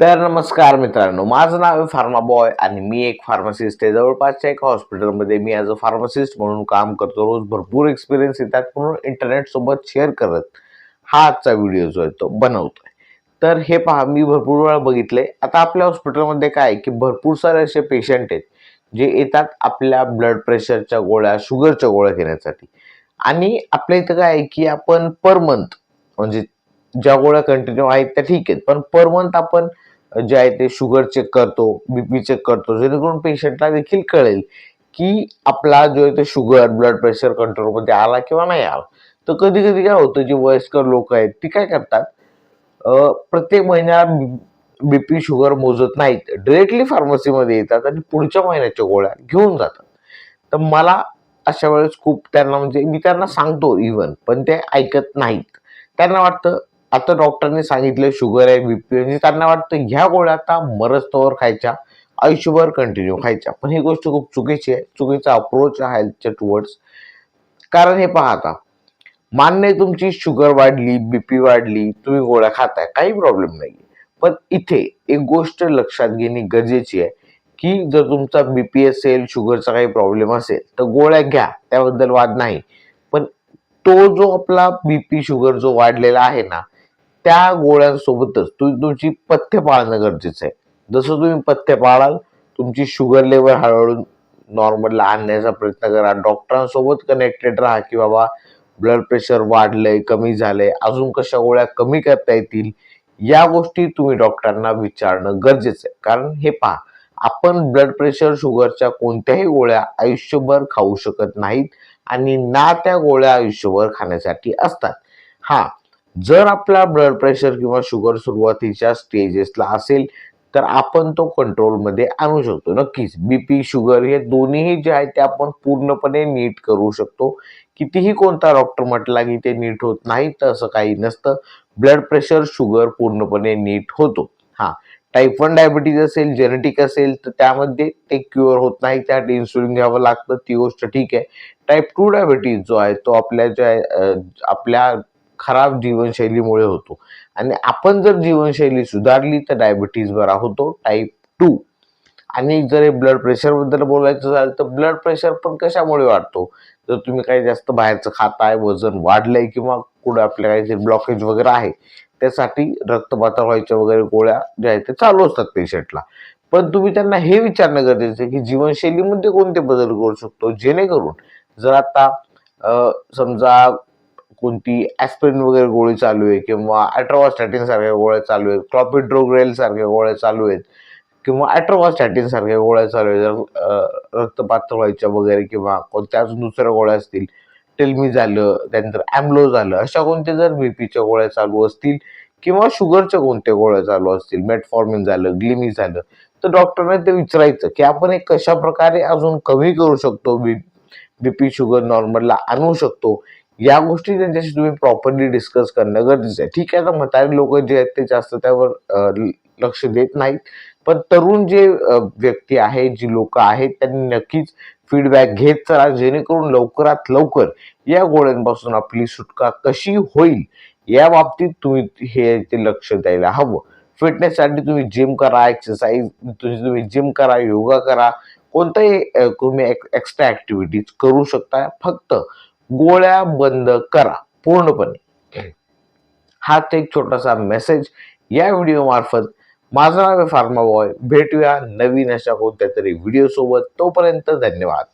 तर नमस्कार मित्रांनो माझं नाव आहे फार्मा बॉय आणि मी एक फार्मासिस्ट आहे. जवळपासच्या एका हॉस्पिटलमध्ये मी ॲज अ फार्मासिस्ट म्हणून काम करतो. रोज भरपूर एक्सपिरियन्स येतात म्हणून इंटरनेटसोबत शेअर करत हा आजचा व्हिडिओ जो आहे तो बनवतोय. तर हे पहा मी भरपूर वेळा बघितले. आता आपल्या हॉस्पिटलमध्ये काय आहे की भरपूर सारे असे पेशंट आहेत जे येतात आपल्या ब्लड प्रेशरच्या गोळ्या शुगरच्या गोळ्या घेण्यासाठी. आणि आपल्या इथं काय आहे की आपण पर मंथ म्हणजे ज्या गोळ्या कंटिन्यू आहेत त्या ठीक आहेत. पण पर मंथ आपण जे आहे ते शुगर चेक करतो बीपी चेक करतो जेणेकरून पेशंटला देखील कळेल की आपला जो आहे ते शुगर ब्लड प्रेशर कंट्रोलमध्ये आला किंवा नाही आला. तर कधी कधी काय होतं जे वयस्कर लोक आहेत ती काय करतात? प्रत्येक महिन्याला बीपी शुगर मोजत नाहीत. डिरेक्टली फार्मसीमध्ये येतात आणि पुढच्या महिन्याच्या गोळ्या घेऊन जातात. तर मला अशा वेळेस खूप त्यांना म्हणजे मी त्यांना सांगतो इवन पण ते ऐकत नाहीत. त्यांना वाटतं आता डॉक्टरने सांगितलं शुगर आहे बीपी म्हणजे त्यांना वाटतं ह्या गोळ्या आता मरस्तवर खायच्या आयुष्यभर कंटिन्यू खायच्या. पण ही गोष्ट खूप चुकीची आहे. चुकीचा अप्रोच आहे हेल्थच्या टुवर्ड्स कारण हे पहा आता. मान्य तुमची शुगर वाढली बीपी वाढली तुम्ही गोळ्या खाताय काही प्रॉब्लेम नाही पण इथे एक गोष्ट लक्षात घेणे गरजेची आहे की जर तुमचा बीपी असेल शुगरचा काही प्रॉब्लेम असेल तर गोळ्या घ्या. त्याबद्दल वाद नाही. पण तो जो आपला बीपी शुगर जो वाढलेला आहे ना त्या गोळ्यांसोबतच तुम्ही तुमची पथ्य पाळणं गरजेचं आहे. जसं तुम्ही पथ्य पाळाल तुमची शुगर लेवल हळूहळू नॉर्मलला आणण्याचा प्रयत्न करा. डॉक्टरांसोबत कनेक्टेड राहा की बाबा ब्लड प्रेशर वाढलंय कमी झालंय अजून कशा गोळ्या कमी करता येतील या गोष्टी तुम्ही डॉक्टरांना विचारणं गरजेचं आहे. कारण हे पहा आपण ब्लड प्रेशर शुगरच्या कोणत्याही गोळ्या आयुष्यभर खाऊ शकत नाहीत आणि ना त्या गोळ्या आयुष्यभर खाण्यासाठी असतात. हा जर आपला ब्लड प्रेशर किंवा शुगर सुरुवातीच्या स्टेजेसला असेल तर आपण तो कंट्रोलमध्ये आणू शकतो. नक्कीच बीपी शुगर हे दोन्हीही जे आहे ते आपण पूर्णपणे नीट करू शकतो. कितीही कोणता डॉक्टर म्हटला की ते नीट होत नाही तर असं काही नसतं. ब्लड प्रेशर शुगर पूर्णपणे नीट होतो. हा टाईप वन डायबिटीज असेल जेनेटिक असेल तर त्यामध्ये ते क्युअर होत नाही. त्यात इन्सुलिन घ्यावं लागतं ती गोष्ट ठीक आहे. टाईप टू डायबिटीज जो आहे तो आपल्या ज्या आपल्या खराब जीवनशैलीमुळे होतो. आणि आपण जर जीवनशैली सुधारली तर डायबिटीज बरा होतो टाईप टू आणि जर हे ब्लड प्रेशरबद्दल बोलायचं झालं तर ब्लड प्रेशर पण कशामुळे वाढतो? जर तुम्ही काही जास्त बाहेरचं खाताय वजन वाढलंय किंवा कुठं आपल्या काही जे ब्लॉकेज वगैरे आहे त्यासाठी रक्तपातळ व्हायच्या वगैरे गोळ्या ज्या आहेत ते चालू असतात पेशंटला पण तुम्ही त्यांना हे विचारणं गरजेचं आहे की जीवनशैलीमध्ये कोणते बदल करू शकतो? जेणेकरून जर आता समजा कोणती ॲस्पिरिन वगैरे गोळी चालू आहे किंवा ॲट्रोवास्टॅटिन सारख्या गोळ्या चालू आहेत क्लॉपिड्रोग्रेल सारख्या गोळ्या चालू आहेत किंवा ॲट्रोवास्टॅटिन सारख्या गोळ्या चालू आहेत रक्तपात रक्तपातळ व्हायच्या वगैरे किंवा कोणत्या अजून दुसऱ्या गोळ्या असतील टेलमी झालं त्यानंतर ॲम्लो झालं अशा कोणत्या जर बीपीच्या गोळ्या चालू असतील किंवा शुगरच्या कोणत्या गोळ्या चालू असतील मेटफॉर्मिन झालं ग्लिमी झालं तर डॉक्टरने ते विचारायचं की आपण हे कशा प्रकारे अजून कमी करू शकतो बी बी पी शुगर नॉर्मलला आणू शकतो? या गोष्टी त्यांच्याशी तुम्ही प्रॉपरली डिस्कस करणं गरजेचं आहे. ठीक आहे तर म्हातारे लोक जे आहेत ते जास्त त्यावर ल- लक्ष देत नाहीत. पण तरुण जे व्यक्ती आहेत जी लोक आहेत त्यांनी नक्कीच फीडबॅक घेत चला जेणेकरून लवकरात लवकर या गोळ्यांपासून आपली सुटका कशी होईल या बाबतीत तुम्ही हे ते लक्ष द्यायला हवं. फिटनेससाठी तुम्ही जिम करा एक्सरसाइज तुम्ही जिम करा योगा करा. कोणताही तुम्ही एक्स्ट्रा ऍक्टिव्हिटीज करू शकता. फक्त गोळ्या बंद करा पूर्णपणे. हाच एक छोटासा मेसेज या व्हिडिओ मार्फत माझं नाव आहे फार्मा बॉय. भेटूया नवीन अशा कोणत्या तरी व्हिडिओ सोबत. तोपर्यंत धन्यवाद.